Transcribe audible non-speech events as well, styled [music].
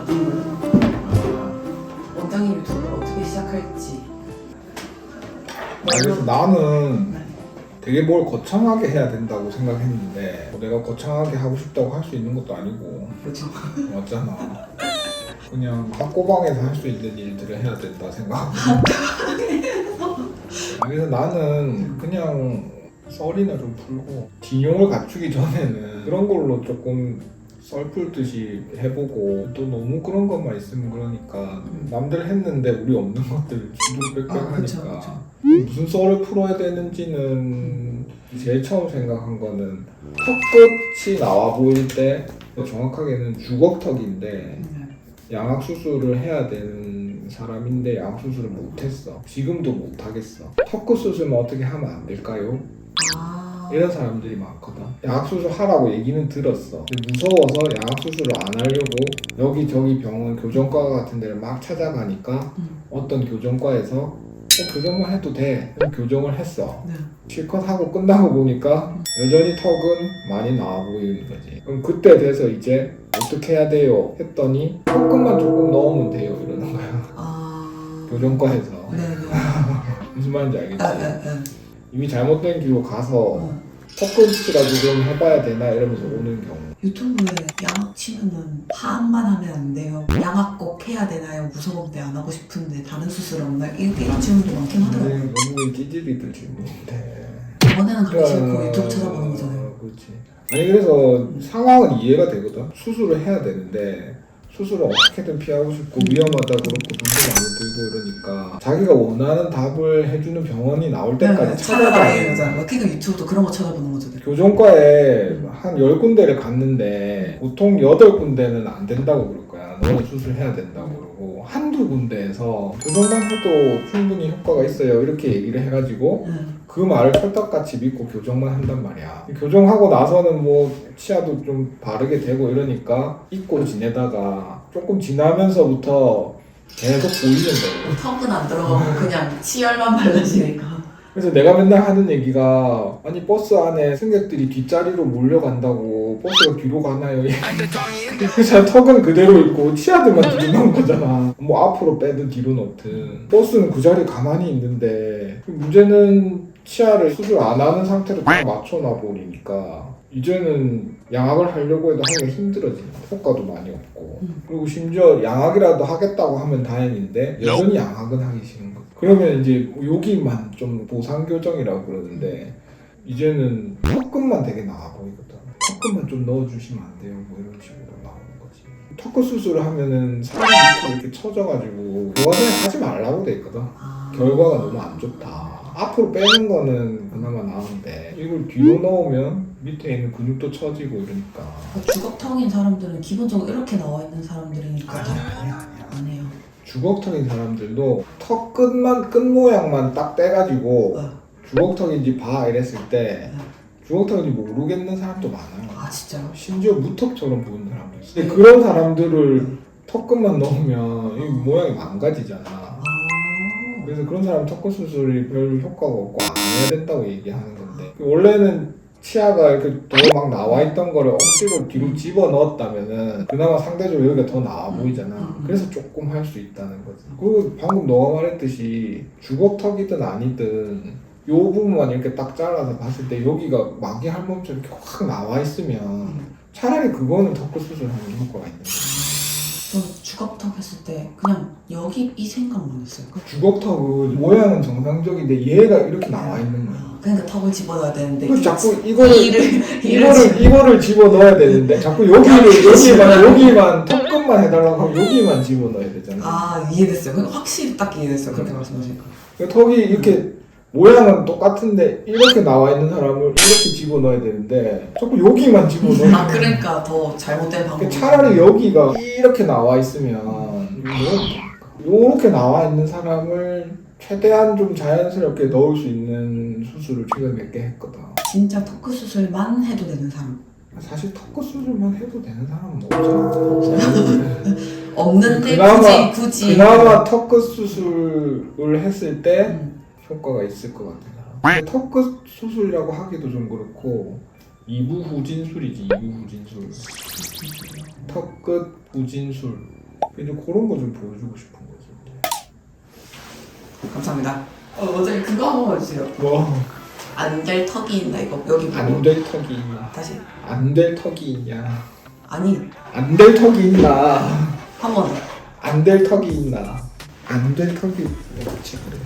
받은 거예요. 원장이 유튜브를 어떻게 시작할지. 그래서 나는 되게 뭘 거창하게 해야 된다고 생각했는데 내가 거창하게 하고 싶다고 할 수 있는 것도 아니고 그렇죠. 맞잖아. 그냥 학고방에서 할 수 있는 일들을 해야 된다 생각하고 아, 그래서 나는 그냥 썰이나 좀 풀고 딩용을 갖추기 전에는 그런 걸로 조금 썰 풀듯이 해보고 또 너무 그런 것만 있으면 그러니까 남들 했는데 우리 없는 것들 아, 그쵸, 주둥빽빽하니까 그쵸. 무슨 썰을 풀어야 되는지는 제일 처음 생각한 거는 턱끝이 나와 보일 때 정확하게는 주걱턱인데 네. 양악 수술을 해야 되는 사람인데 양악 수술을 못했어. 지금도 못하겠어. 턱끝 수술만 어떻게 하면 안 될까요? 아. 이런 사람들이 많거든. 양악 수술 하라고 얘기는 들었어. 무서워서 양악 수술을 안 하려고 여기저기 병원 교정과 같은 데를 막 찾아가니까 음. 어떤 교정과에서 어, 교정만 해도 돼. 교정을 했어. 네. 실컷 하고 끝나고 보니까 여전히 턱은 많이 나와 보이는 거지. 그럼 그때 돼서 이제 어떻게 해야 돼요? 했더니 조금만 조금 넣으면 돼요. 이러는 거야. 아. 교정과에서. 네 네. [laughs] 무슨 말인지 알겠지? 아, 아, 아. 이미 잘못된 길로 가서 어. 턱끝이라도 좀 해봐야 되나 이러면서 오는 경우. 유튜브에 양악 치면은 파악만 하면 안 돼요. 양악 꼭 해야 되나요? 무서운데 안 하고 싶은데 다른 수술 없나요? 이- 이런 질문도 많긴 하더라고요. 근데 너무 찌질이들 질문인데. 이번에는 가기 싫고 유튜브 찾아보는 거잖아요. 어, 그렇지. 아니 그래서 상황은 이해가 되거든. 수술을 해야 되는데 수술을 어떻게든 피하고 싶고 위험하다 그렇고 돈도 많이 들고 이러니까 자기가 원하는 답을 해주는 병원이 나올 때까지 네, 찾아다니는 돼. 거잖아요. 그러니까 유튜브도 그런 거 찾아보는 거죠. 교정과에 한 10군데를 갔는데 보통 8군데는 안 된다고 그럴 거야. 너는 수술해야 된다고 그러고 한두 군데에서 교정만 해도 충분히 효과가 있어요. 이렇게 얘기를 해가지고 네. 그 말을 철떡같이 믿고 교정만 한단 말이야. 교정하고 나서는 뭐 치아도 좀 바르게 되고 이러니까 잊고 지내다가 조금 지나면서부터 계속 보이는 거예요. 턱은 안 들어가고 그냥 치열만 발라지니까. 그래서 내가 맨날 하는 얘기가 아니 버스 안에 승객들이 뒷자리로 몰려간다고 버스가 뒤로 가나요? 그래서 턱은 그대로 있고 치아들만 뒤로 나온 거잖아. 뭐 앞으로 빼든 뒤로 넣든 버스는 그 자리에 가만히 있는데 그 문제는 치아를 수술 안 하는 상태로 딱 맞춰놔 버리니까 이제는 양악을 하려고 해도 하기가 힘들어지는. 효과도 많이 없고 음. 그리고 심지어 양악이라도 하겠다고 하면 다행인데 여전히 양악은 하기 싫은 거야. 그러면 이제 여기만 좀 보상 교정이라고 그러는데 이제는 턱끝만 되게 나아 보이거든. 턱끝만 좀 넣어주시면 안 돼요? 뭐 이런 식으로 나오는 거지. 턱끝 수술을 하면은 밑으로 이렇게 처져가지고 그거는 하지 말라고 돼 있거든. 아. 결과가 너무 안 좋다. 앞으로 빼는 거는 그나마 나은데 이걸 뒤로 넣으면 밑에 있는 근육도 처지고 이러니까 주걱턱인 사람들은 기본적으로 이렇게 나와 있는 사람들이니까 아니야 아니야 아니야. 안 해요. 주걱턱인 사람들도 턱 끝만 끝 모양만 딱 떼가지고 어. 주걱턱인지 봐 이랬을 때 주걱턱인지 모르겠는 사람도 많아요. 아 진짜요? 심지어 무턱처럼 보이는 사람도 있어. 근데 그런 사람들을 턱 끝만 넣으면 이 모양이 망가지잖아. 아. 그래서 그런 사람 턱끝 수술이 별 효과가 없고 안 해야 된다고 얘기하는 건데 원래는 치아가 이렇게 더막 나와 있던 거를 억지로 뒤로 집어 넣었다면은 그나마 상대적으로 여기가 더 나와 보이잖아. 음. 그래서 조금 할 수 있다는 거지. 그리고 방금 너가 말했듯이 주걱턱이든 아니든 요 부분만 이렇게 딱 잘라서 봤을 때 여기가 마기 할멈처럼 이렇게 확 나와 있으면 차라리 그거는 턱끝 수술하는 게 효과가 있는. 전 주걱턱 했을 때 그냥 여기 이 생각만 했어요. 그- 주걱턱은 모양은 정상적인데 얘가 이렇게 나와 있는 거야. 아, 그러니까 턱을 집어넣어야 되는데 이- 자꾸 이거를 이를 이거를 이거를 집어 넣어야 되는데 자꾸 여기를 여기만 여기만 턱끝만 해달라고 하면 여기만 집어 넣어야 되잖아. 아 이해됐어요. 확실히 딱 이해됐어요. 그렇게 말씀하시니까. 그러니까 턱이 이렇게 모양은 똑같은데 이렇게 나와 있는 사람을 이렇게 집어 넣어야 되는데 자꾸 여기만 집어 넣어. 아 그러니까 더 잘못된 방법. 차라리 여기가 이렇게 나와 있으면 이렇게 나와 있는 사람을 최대한 좀 자연스럽게 넣을 수 있는 수술을 최근에 몇개 했거든. 진짜 토크 수술만 해도 되는 사람 사실 턱끝 수술만 해도 되는 사람은 없잖아. 없는데 그나마- 굳이 굳이. 그나마 턱끝 수술을 했을 때 음. 효과가 있을 것. 근데 턱끝 수술이라고 하기도 좀 그렇고 이부 후진술이지 이부 후진술. 턱끝 후진술. 이제 그런 거 좀 보여주고 싶은 거지. 감사합니다. 어, 어차피 그거 한 번만 주세요. 뭐 안 될 턱이 있나 이거 여기 보고. 안될 턱이 있나? 다시. 안 될 턱이 있냐? 아니 안 될 턱이 있나? 한 번. 안 될 턱이 있나? 안 될 턱이 없지 그래.